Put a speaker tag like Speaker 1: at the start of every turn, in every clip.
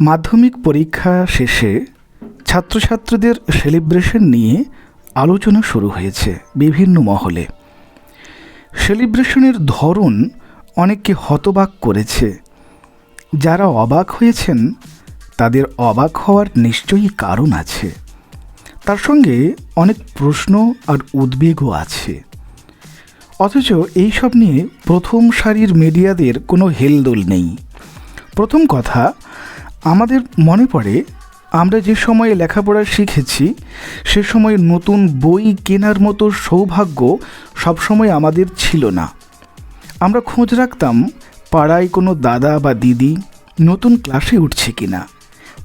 Speaker 1: মাধ্যমিক পরীক্ষা শেষে ছাত্রছাত্রীদের সেলিব্রেশন নিয়ে আলোচনা শুরু হয়েছে বিভিন্ন মহলে। সেলিব্রেশনের ধরন অনেককে হতবাক করেছে। যারা অবাক হয়েছেন, তাদের অবাক হওয়ার নিশ্চয়ই কারণ আছে। তার সঙ্গে অনেক প্রশ্ন আর উদ্বেগও আছে। অথচ এইসব নিয়ে প্রথম সারির মিডিয়াদের কোনো হেলদোল নেই। প্রথম কথা আমাদের মনে পড়ে, আমরা যে সময়ে লেখাপড়া শিখেছি, সে সময়ে নতুন বই কেনার মতো সৌভাগ্য সবসময় আমাদের ছিল না। আমরা খোঁজ রাখতাম, পাড়ায় কোনো দাদা বা দিদি নতুন ক্লাসে উঠছে কিনা,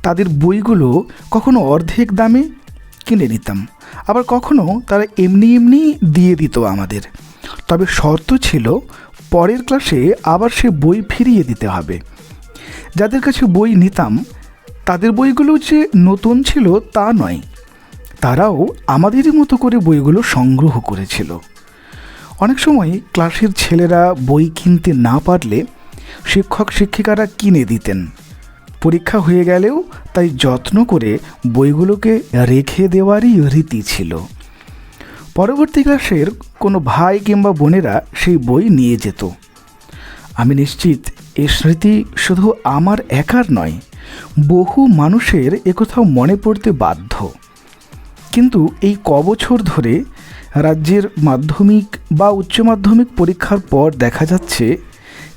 Speaker 1: তাদের বইগুলো কখনো অর্ধেক দামে কিনে নিতাম, আবার কখনো তারা এমনি এমনি দিয়ে দিত আমাদের। তবে শর্ত ছিল, পরের ক্লাসে আবার সে বই ফিরিয়ে দিতে হবে। যাদের কাছে বই নিতাম, তাদের বইগুলো যে নতুন ছিল তা নয়। তারাও আমাদেরই মতো করে বইগুলো সংগ্রহ করেছিল। অনেক সময় ক্লাসের ছেলেরা বই কিনতে না পারলে শিক্ষক শিক্ষিকারা কিনে দিতেন। পরীক্ষা হয়ে গেলেও তাই যত্ন করে বইগুলোকে রেখে দেওয়ারই রীতি ছিল। পরবর্তী ক্লাসের কোনো ভাই কিংবা বোনেরা সেই বই নিয়ে যেত। আমি নিশ্চিত এ স্মৃতি শুধু আমার একার নয়, বহু মানুষের একথাও মনে পড়তে বাধ্য। কিন্তু এই কবছর ধরে রাজ্যের মাধ্যমিক বা উচ্চ মাধ্যমিক পরীক্ষার পর দেখা যাচ্ছে,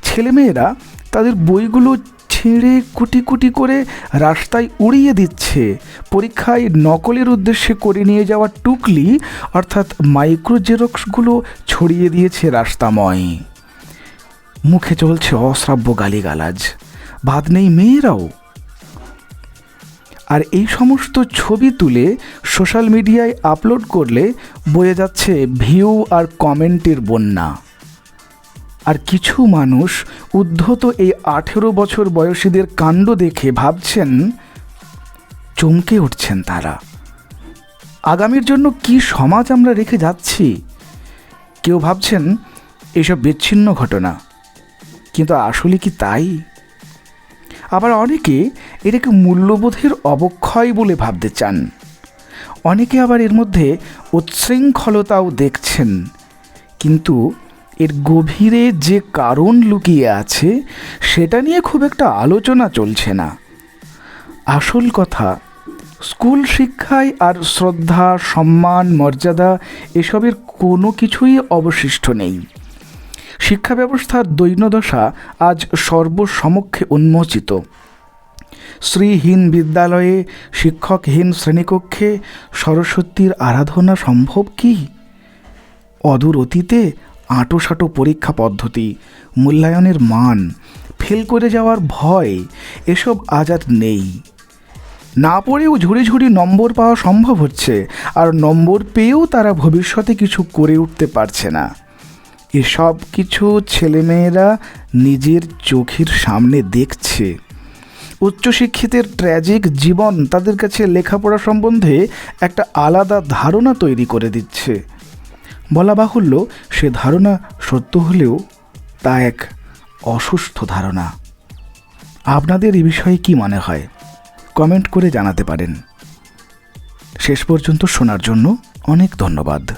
Speaker 1: ছেলেমেয়েরা তাদের বইগুলো ছেড়ে কুটি কুটি করে রাস্তায় উড়িয়ে দিচ্ছে, পরীক্ষায় নকলের উদ্দেশ্যে করে নিয়ে যাওয়া টুকলি, অর্থাৎ মাইক্রোজেরক্সগুলো ছড়িয়ে দিয়েছে রাস্তাময়। মুখে চলছে অশ্রাব্য গালিগালাজ। বাদ নেই মেয়েরাও। আর এই সমস্ত ছবি তুলে সোশ্যাল মিডিয়ায় আপলোড করলে বয়ে যাচ্ছে ভিউ আর কমেন্টের বন্যা। আর কিছু মানুষ উদ্ধত এই আঠেরো বছর বয়সীদের কাণ্ড দেখে ভাবছেন, চমকে উঠছেন তারা। আগামীর জন্য কি সমাজ আমরা রেখে যাচ্ছি? কেউ ভাবছেন, এসব বিচ্ছিন্ন ঘটনা। কিন্তু আসলে কি তাই? আবার অনেকে এটাকে মূল্যবোধের অবক্ষয় বলে ভাবতে চান। অনেকে আবার এর মধ্যে উচ্ছৃঙ্খলতাও দেখছেন। কিন্তু এর গভীরে যে কারণ লুকিয়ে আছে, সেটা নিয়ে খুব একটা আলোচনা চলছে না। আসল কথা, স্কুল শিক্ষায় আর শ্রদ্ধা, সম্মান, মর্যাদা এসবের কোনো কিছুই অবশিষ্ট নেই। শিক্ষা ব্যবস্থার দৈন্যদশা আজ সর্বসমক্ষে উন্মোচিত। শ্রীহীন বিদ্যালয়ে শিক্ষকহীন শ্রেণীকক্ষে সরস্বতীর আরাধনা সম্ভব কি? অদূর অতীতে আঁটোসাঁটো পরীক্ষা পদ্ধতি, মূল্যায়নের মান, ফেল করে যাওয়ার ভয়, এসব আজ আর নেই। না পড়েও ঝুড়ি ঝুড়ি নম্বর পাওয়া সম্ভব হচ্ছে, আর নম্বর পেয়েও তারা ভবিষ্যতে কিছু করে উঠতে পারছে না। এসব কিছু ছেলেমেয়েরা নিজের চোখের সামনে দেখছে। উচ্চশিক্ষিতের ট্র্যাজিক জীবন তাদের কাছে লেখাপড়া সম্বন্ধে একটা আলাদা ধারণা তৈরি করে দিচ্ছে। বলা বাহুল্য, সে ধারণা সত্য হলেও তা এক অসুস্থ ধারণা। আপনাদের এ বিষয়ে কি মনে হয়? কমেন্ট করে জানাতে পারেন। শেষ পর্যন্ত শোনার জন্য অনেক ধন্যবাদ।